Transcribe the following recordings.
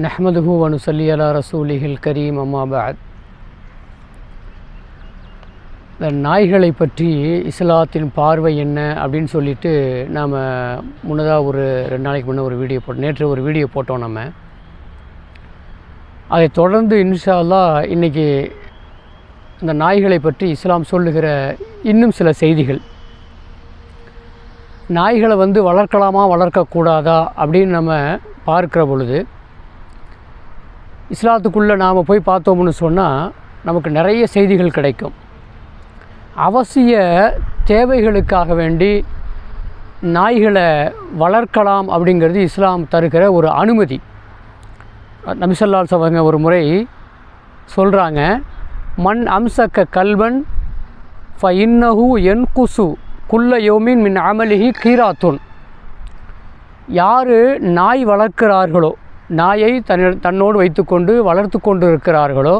நஹமதுஹூ வனுசல்லி அலா ரசூலிஹில் கரீம் அம்மாபாத் இந்த நாய்களை பற்றி இஸ்லாத்தின் பார்வை என்ன அப்படின்னு சொல்லிட்டு நாம் முன்னதாக ஒரு ரெண்டு நாளைக்கு முன்னே ஒரு வீடியோ போட்டோம் நேற்று ஒரு வீடியோ போட்டோம் நம்ம. அதை தொடர்ந்து இன்ஷால்லா இன்றைக்கி இந்த நாய்களை பற்றி இஸ்லாம் சொல்லுகிற இன்னும் சில செய்திகள். நாய்களை வந்து வளர்க்கலாமா வளர்க்கக்கூடாதா அப்படின்னு நம்ம பார்க்கிற பொழுது இஸ்லாத்துக்குள்ளே நாம் போய் பார்த்தோம்னு சொன்னால் நமக்கு நிறைய செய்திகள் கிடைக்கும். அவசிய தேவைகளுக்காக வேண்டி நாய்களை வளர்க்கலாம் அப்படிங்கிறது இஸ்லாம் தருகிற ஒரு அனுமதி. நபிசல்லால் சவங்க ஒரு முறை சொல்கிறாங்க மண் அம்சக்க கல்வன் ஃப இன்னஹு என் குசு குல்ல யோமின் மின் அமலிஹி கீராத்துன். யார் நாய் வளர்க்கிறார்களோ நாயை தன் தன்னோடு வைத்துக்கொண்டு வளர்த்து கொண்டு இருக்கிறார்களோ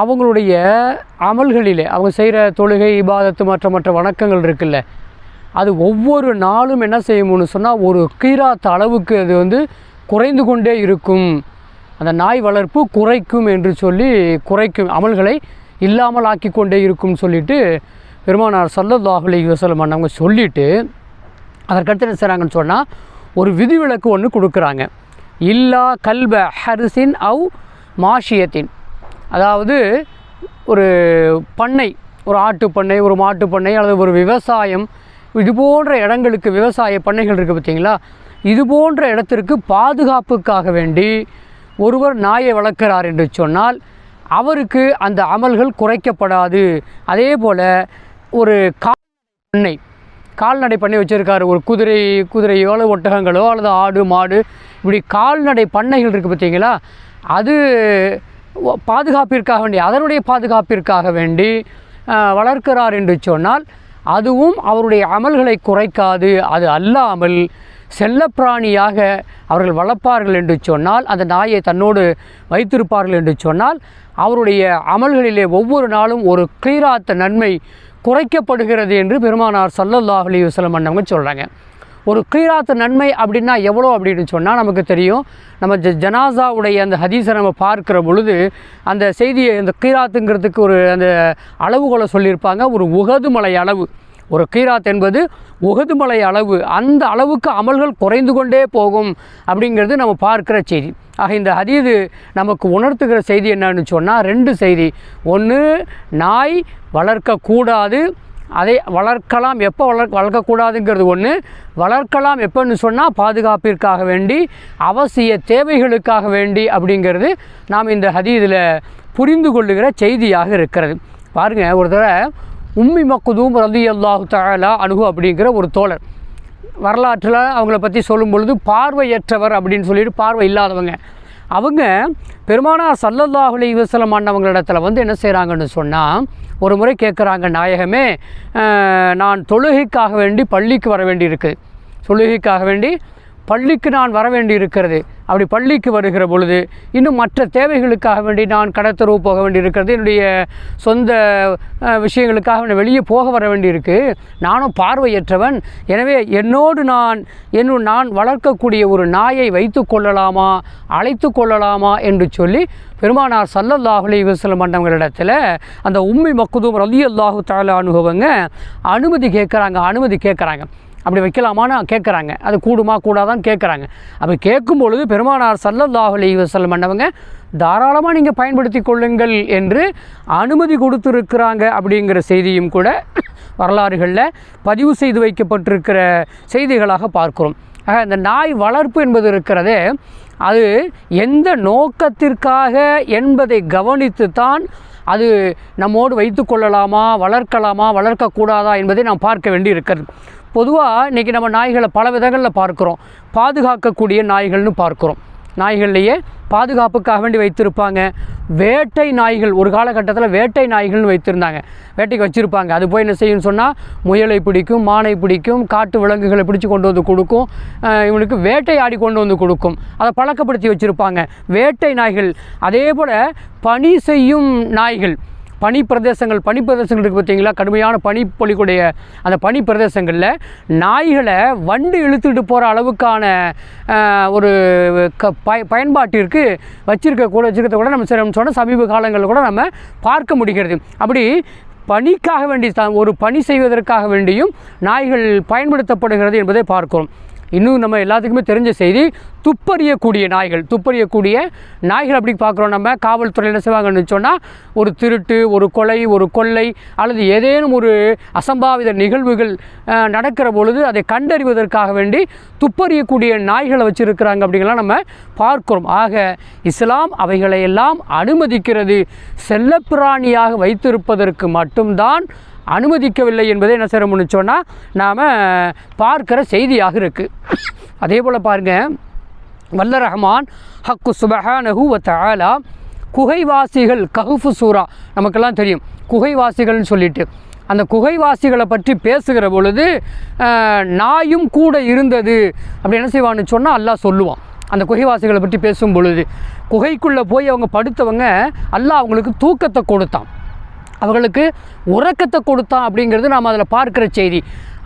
அவங்களுடைய அமல்களிலே அவங்க செய்கிற தொழுகை இபாதத்து மற்ற மற்ற வணக்கங்கள் இருக்குல்ல அது ஒவ்வொரு நாளும் என்ன செய்யும்னு சொன்னால் ஒரு கீராத்த அளவுக்கு அது வந்து குறைந்து கொண்டே இருக்கும். அந்த நாய் வளர்ப்பு குறைக்கும் என்று சொல்லி குறைக்கும் அமல்களை இல்லாமல் ஆக்கி கொண்டே இருக்கும்னு சொல்லிட்டு பெருமானார் சல்லல்லாஹு அலைஹி வஸல்லம் அவங்க சொல்லிவிட்டு அதற்கடுத்து என்ன செய்கிறாங்கன்னு சொன்னால் ஒரு விதிவிலக்கு ஒன்று கொடுக்குறாங்க. இல்லா கல்ப ஹரிசின் அவ் மாஷியத்தின். அதாவது ஒரு பண்ணை ஒரு ஆட்டு பண்ணை ஒரு மாட்டு பண்ணை அல்லது ஒரு விவசாயம் இது போன்ற இடங்களுக்கு விவசாய பண்ணைகள் இருக்குது பார்த்தீங்களா? இது போன்ற இடத்திற்கு பாதுகாப்புக்காக வேண்டி ஒருவர் நாயை வளர்க்கிறார் என்று சொன்னால் அவருக்கு அந்த அமல்கள் குறைக்கப்படாது. அதே போல் ஒரு கா பண்ணை கால்நடை பண்ணை வச்சுருக்காரு. ஒரு குதிரை குதிரையோ அல்லது ஒட்டகங்களோ அல்லது ஆடு மாடு இப்படி கால்நடை பண்ணைகள் இருக்குது பார்த்தீங்களா? அது பாதுகாப்பிற்காக வேண்டி அதனுடைய பாதுகாப்பிற்காக வேண்டி வளர்க்கிறார் என்று சொன்னால் அதுவும் அவருடைய அமல்களை குறைக்காது அது அல்லாமல் செல்லப்பிராணியாக அவர்கள் வளர்ப்பார்கள் என்று சொன்னால் அந்த நாயை தன்னோடு வைத்திருப்பார்கள் என்று சொன்னால் அவருடைய அமல்களிலே ஒவ்வொரு நாளும் ஒரு கிளீராத்த நன்மை குறைக்கப்படுகிறது என்று பெருமானார் சல்லல்லா அலி வஸல்லம் அண்ணவங்க சொல்கிறாங்க ஒரு கீராத்து நன்மை அப்படின்னா எவ்வளோ அப்படின்னு சொன்னால் நமக்கு தெரியும். நம்ம ஜ ஜனாசாவுடைய அந்த ஹதீஸை நம்ம பார்க்குற பொழுது அந்த செய்தியை அந்த கீராத்துங்கிறதுக்கு ஒரு அந்த அளவுகோலை சொல்லியிருப்பாங்க. ஒரு உகது மலை அளவு. ஒரு கீராத் என்பது உகதுமலை அளவு அந்த அளவுக்கு அமல்கள் குறைந்து கொண்டே போகும் அப்படிங்கிறது நம்ம பார்க்கிற செய்தி. ஆக இந்த ஹதீது நமக்கு உணர்த்துகிற செய்தி என்னன்னு சொன்னால் ரெண்டு செய்தி. ஒன்று நாய் வளர்க்கக்கூடாது. அதை வளர்க்கலாம். எப்போ வளர் வளர்க்கக்கூடாதுங்கிறது ஒன்று வளர்க்கலாம் எப்போன்னு சொன்னால் பாதுகாப்பிற்காக வேண்டி அவசிய தேவைகளுக்காக வேண்டி அப்படிங்கிறது நாம் இந்த ஹதீதில் புரிந்து கொள்ளுகிற செய்தியாக இருக்கிறது. பாருங்கள் ஒரு தடவை உம்மி மக்குதூம் ரதி அல்லாஹு தாலா அணுகு அப்படிங்கிற ஒரு தோழர். வரலாற்றில் அவங்கள பற்றி சொல்லும் பொழுது பார்வையற்றவர் அப்படின்னு சொல்லிட்டு பார்வை இல்லாதவங்க. அவங்க பெருமானார் சல்லல்லாஹுலே அலைஹி வஸல்லம் ஆண்டவங்களிடத்தில் வந்து என்ன செய்கிறாங்கன்னு சொன்னால் ஒரு முறை கேட்குறாங்க நாயகமே நான் தொழுகைக்காக வேண்டி பள்ளிக்கு வர வேண்டி இருக்குது தொழுகைக்காக வேண்டி பள்ளிக்கு நான் வர வேண்டி இருக்கிறது அப்படி பள்ளிக்கு வருகிற பொழுது இன்னும் மற்ற தேவைகளுக்காக வேண்டி நான் கடத்தரவு போக வேண்டி இருக்கிறது என்னுடைய சொந்த விஷயங்களுக்காக வெளியே போக வர வேண்டியிருக்கு. நானும் பார்வையற்றவன். எனவே என்னோடு நான் என்னு நான் வளர்க்கக்கூடிய ஒரு நாயை வைத்து கொள்ளலாமா அழைத்து கொள்ளலாமா என்று சொல்லி பெருமானார் சல்லல்லாஹுலே அலைஹி வஸல்லம் மண்டவங்களிடத்தில் அந்த உம்மி மக்குதும் ரலியல்லாஹு தாலா அனுபவங்க அனுமதி கேட்குறாங்க அனுமதி கேட்குறாங்க. அப்படி வைக்கலாமான்னு கேட்குறாங்க அது கூடுமா கூடாதான்னு கேட்குறாங்க அப்படி கேட்கும் பொழுது பெருமானார் சல்லல்லாஹ் அலி வஸல்லம் பண்ணவங்க தாராளமாக நீங்கள் பயன்படுத்தி கொள்ளுங்கள் என்று அனுமதி கொடுத்துருக்கிறாங்க அப்படிங்கிற செய்தியும் கூட வரலாறுகளில் பதிவு செய்து வைக்கப்பட்டிருக்கிற செய்திகளாக பார்க்கிறோம். ஆக இந்த நாய் வளர்ப்பு என்பது இருக்கிறதே அது எந்த நோக்கத்திற்காக என்பதை கவனித்து தான் அது நம்மோடு வைத்து கொள்ளலாமா வளர்க்கலாமா வளர்க்கக்கூடாதா என்பதை நாம் பார்க்க வேண்டி இருக்கிறது பொதுவாக இன்றைக்கி நம்ம நாய்களை பல விதங்களில் பார்க்குறோம். பாதுகாக்கக்கூடிய நாய்கள்னு பார்க்குறோம். நாய்கள்லையே பாதுகாப்புக்காக வேண்டி வைத்திருப்பாங்க. வேட்டை நாய்கள் ஒரு காலகட்டத்தில் வேட்டை நாய்கள்னு வைத்திருந்தாங்க. வேட்டைக்கு வச்சுருப்பாங்க. அது போய் என்ன செய்யும்னு சொன்னால் முயலை பிடிக்கும் மானை பிடிக்கும் காட்டு விலங்குகளை பிடிச்சி கொண்டு வந்து கொடுக்கும். இவங்களுக்கு இவனுக்கு வேட்டையாடி கொண்டு வந்து கொடுக்கும். அதை பழக்கப்படுத்தி வச்சுருப்பாங்க. வேட்டை நாய்கள். அதே போல் பணி செய்யும் நாய்கள். பனி பிரதேசங்கள் பனி பிரதேசங்கள் இருக்குது பார்த்தீங்களா? கடுமையான பனி பொழிக்கூடிய அந்த பனி பிரதேசங்களில் நாய்களை வண்டு இழுத்துட்டு போகிற அளவுக்கான ஒரு க பய பயன்பாட்டிற்கு வச்சிருக்க கூட வச்சிருக்கிறத கூட நம்ம சில சொன்ன சமீப காலங்களில் கூட நம்ம பார்க்க முடிகிறது. அப்படி பணிக்காக வேண்டி தான் ஒரு பணி செய்வதற்காக வேண்டியும் நாய்கள் பயன்படுத்தப்படுகிறது என்பதை பார்க்கிறோம். இன்னும் நம்ம எல்லாத்துக்குமே தெரிஞ்ச செய்தி துப்பறியக்கூடிய நாய்கள் துப்பறியக்கூடிய நாய்கள் அப்படி பார்க்குறோம் நம்ம. காவல்துறை என்ன செய்வாங்கன்னு சொன்னால் ஒரு திருட்டு ஒரு கொலை ஒரு கொள்ளை அல்லது ஏதேனும் ஒரு அசம்பாவித நிகழ்வுகள் நடக்கிற பொழுது அதை கண்டறிவதற்காக வேண்டி துப்பறியக்கூடிய நாய்களை வச்சுருக்கிறாங்க அப்படிங்கலாம் நம்ம பார்க்குறோம். ஆக இஸ்லாம் அவைகளை எல்லாம் அனுமதிக்கிறது செல்லப்பிராணியாக வைத்திருப்பதற்கு மட்டும்தான் அனுமதிக்கவில்லை என்பதை என்ன செய்யணும்னு சொன்னால் நாம் பார்க்கிற செய்தியாக இருக்குது அதே போல் பாருங்கள் வல்ல ரஹ்மான் ஹக்கு சுபஹானஹு வ தஆலா குகைவாசிகள் கஹுஃபு சூரா நமக்கெல்லாம் தெரியும். குகைவாசிகள்னு சொல்லிட்டு. அந்த குகைவாசிகளை பற்றி பேசுகிற பொழுது நாயும் கூட இருந்தது. அப்படி என்ன செய்வான்னு சொன்னால் அல்லாஹ் சொல்லுவான். அந்த குகைவாசிகளை பற்றி பேசும் பொழுது. குகைக்குள்ளே போய் அவங்க படுத்தவங்க அல்லாஹ் அவங்களுக்கு தூக்கத்தை கொடுத்தான். அவர்களுக்கு உறக்கத்தை கொடுத்தான் அப்படிங்கிறது நாம் அதில் பார்க்கிற செய்தி.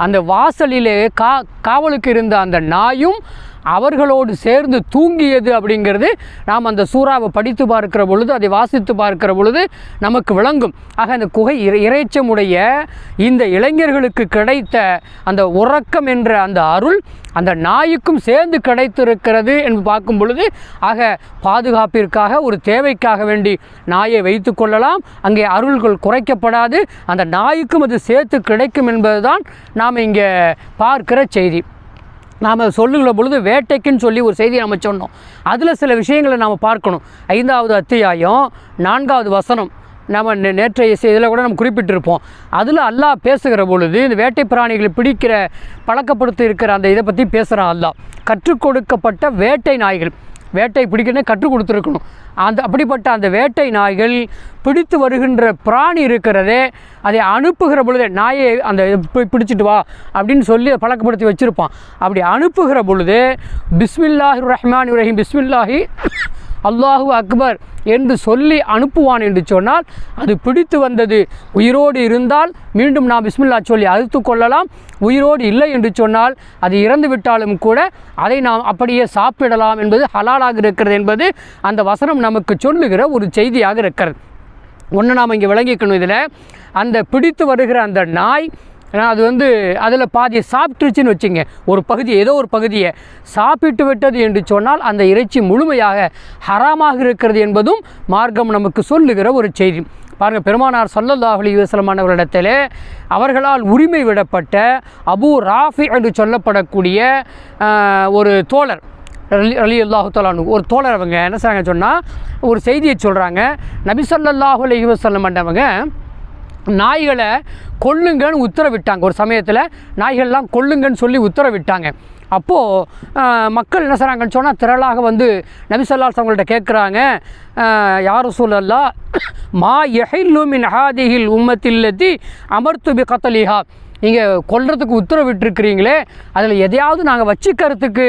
அந்த வாசலிலே கா காவலுக்கு இருந்த அந்த நாயும் அவர்களோடு சேர்ந்து தூங்கியது அப்படிங்கிறது நாம் அந்த சூறாவை படித்து பார்க்கிற பொழுது அதை வாசித்து பார்க்கிற பொழுது நமக்கு விளங்கும். ஆக அந்த குகை இறை- இறைச்சமுடைய இந்த இளைஞர்களுக்கு கிடைத்த அந்த உறக்கம் என்ற அந்த அருள் அந்த நாய்க்கும் சேர்ந்து கிடைத்திருக்கிறது என்று பார்க்கும் பொழுது ஆக பாதுகாப்பிற்காக ஒரு தேவைக்காக வேண்டி நாயை வைத்து கொள்ளலாம். அங்கே அருள்கள் குறைக்கப்படாது. அந்த நாய்க்கும் அது சேர்த்து கிடைக்கும் என்பதுதான் நாம் இங்கே பார்க்கிற செய்தி. நாம் சொல்லுகிற பொழுது வேட்டைக்குன்னு சொல்லி ஒரு செய்தியை நம்ம சொன்னோம். அதில் சில விஷயங்களை நாம் பார்க்கணும். ஐந்தாவது அத்தியாயம் நான்காவது வசனம். நம்ம நேற்றைய செய்தியில் கூட நம்ம குறிப்பிட்டிருப்போம். அதில் அல்லாஹ் பேசுகிற பொழுது இந்த வேட்டை பிராணிகளை பிடிக்கிற பழக்கப்படுத்தி இருக்கிற அந்த இதை பற்றி பேசுகிறான் அல்லாஹ். கற்றுக் கொடுக்கப்பட்ட வேட்டை நாய்கள். வேட்டை பிடிக்கணும் கற்றுக் கொடுத்துருக்கணும். அந்த அப்படிப்பட்ட அந்த வேட்டை நாய்கள் பிடித்து வருகின்ற பிராணி இருக்கிறதே அதை அனுப்புகிற பொழுதே நாயை அந்த பிடிச்சிட்டு வா அப்படின்னு சொல்லி பழக்கப்படுத்தி வச்சுருப்பான். அப்படி அனுப்புகிற பொழுது பிஸ்மில்லாஹி ரஹ்மான் ரஹீம் பிஸ்மில்லாஹி அல்லாஹு அக்பர் என்று சொல்லி அனுப்புவான் என்று சொன்னால் அது பிடித்து வந்தது. உயிரோடு இருந்தால் மீண்டும் நாம் பிஸ்மில்லா சொல்லி அறுத்து கொள்ளலாம். உயிரோடு இல்லை என்று சொன்னால் அது இறந்து விட்டாலும் கூட அதை நாம் அப்படியே சாப்பிடலாம் என்பது ஹலாலாக இருக்கிறது என்பது அந்த வசனம் நமக்கு சொல்லுகிற ஒரு செய்தியாக இருக்கிறது. ஒன்று நாம் இங்கே விளங்கிக்கணும் இதில். அந்த பிடித்து வருகிற அந்த நாய் ஏன்னா அது வந்து அதில் பாதியை சாப்பிட்டுருச்சுன்னு வச்சுங்க. ஒரு பகுதி ஏதோ ஒரு பகுதியை சாப்பிட்டு விட்டது என்று சொன்னால் அந்த இறைச்சி முழுமையாக ஹராமாக இருக்கிறது என்பதும் மார்க்கம் நமக்கு சொல்லுகிற ஒரு செய்தி. பாருங்கள் பெருமானார் ஸல்லல்லாஹு அலைஹி வஸல்லம் அவர்களால் உரிமை விடப்பட்ட அபூ ராஃபி என்று சொல்லப்படக்கூடிய ஒரு தோழர் அலி அலி அல்லாஹு தலானு ஒரு தோழர் அவங்க என்ன செய்றாங்க சொன்னால் ஒரு செய்தியை சொல்கிறாங்க நபி ஸல்லல்லாஹு அலைஹி நாய்களை கொல்லுங்கன்னு உத்தரவிட்டாங்க. ஒரு சமயத்தில் நாய்கள்லாம் கொல்லுங்கன்னு சொல்லி உத்தரவிட்டாங்க. அப்போது மக்கள் என்ன செய்கிறாங்கன்னு சொன்னால் திரளாக வந்து நபிசல்லாஸ் அவங்கள்ட்ட கேட்குறாங்க யாரும் சூழல்லா மா எஹில்லு மின் ஹாதிஹில் உம்மத்தில்லத்தி அமர்த்துபி கத்தலிஹா. நீங்கள் கொல்றதுக்கு உத்தரவிட்டிருக்கிறீங்களே அதில் எதையாவது நாங்கள் வச்சுக்கிறதுக்கு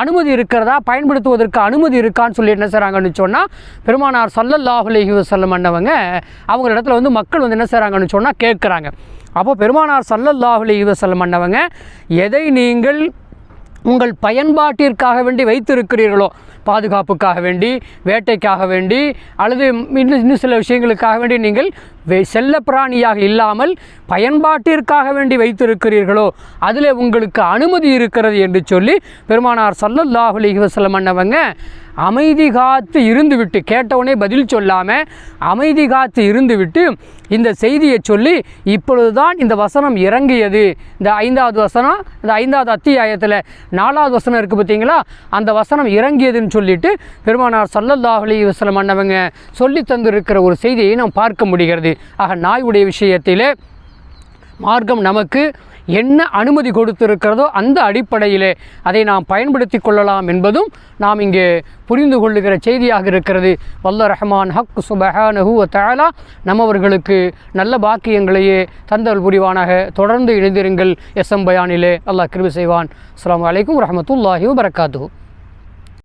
அனுமதி இருக்கிறதா பயன்படுத்துவதற்கு அனுமதி இருக்கான்னு சொல்லி என்ன செய்கிறாங்கன்னு சொன்னால் பெருமானார் சல்லல்லாஹுலேஹி வசல்லம் அண்ணவங்க அவங்க இடத்துல வந்து மக்கள் வந்து என்ன செய்கிறாங்கன்னு சொன்னால் கேட்குறாங்க அப்போ பெருமானார் சல்லல்லாஹுலேஹி வசல்லம் அண்ணவங்க எதை நீங்கள் உங்கள் பயன்பாட்டிற்காக வேண்டி வைத்திருக்கிறீர்களோ பாதுகாப்புக்காக வேண்டி வேட்டைக்காக வேண்டி அல்லது இன்னும் இன்னும் சில விஷயங்களுக்காக வேண்டி நீங்கள் செல்ல பிராணியாக இல்லாமல் பயன்பாட்டிற்காக வேண்டி வைத்திருக்கிறீர்களோ அதில் உங்களுக்கு அனுமதி இருக்கிறது என்று சொல்லி பெருமானார் சல்லல்லாஹு அலிஹி வசலம் அண்ணவங்க அமைதி காத்து இருந்துவிட்டு கேட்டவுடனே பதில் சொல்லாமல் அமைதி காத்து இருந்துவிட்டு இந்த செய்தியை சொல்லி இப்பொழுதுதான் இந்த வசனம் இறங்கியது. இந்த ஐந்தாவது வசனம் இந்த ஐந்தாவது அத்தியாயத்தில் நாலாவது வசனம் இருக்குது பார்த்தீங்களா அந்த வசனம் இறங்கியதுன்னு சொல்லிட்டு பெருமானார் சல்லல்லாஹு அலைஹி வஸல்லம் அண்ணவங்க சொல்லி தந்திருக்கிற ஒரு செய்தியை நாம் பார்க்க முடிகிறது. ஆக நாயுடைய விஷயத்திலே மார்க்கம் நமக்கு என்ன அனுமதி கொடுத்திருக்கிறதோ அந்த அடிப்படையிலே அதை நாம் பயன்படுத்தி கொள்ளலாம் என்பதும் நாம் இங்கே புரிந்து கொள்ளுகிற செய்தியாக இருக்கிறது. வல்ல ரஹ்மான் ஹக் சுபஹானஹு வ நம்மவர்களுக்கு நல்ல பாக்கியங்களையே தந்தல் புரிவானாக. தொடர்ந்து இணைந்திருங்கள் எஸ்எம் பயானிலே. அல்லாஹ் கிருபி செய்வான். அஸ்லாம் அலைக்கும் வரமத்துல்லாஹி வரகாத்து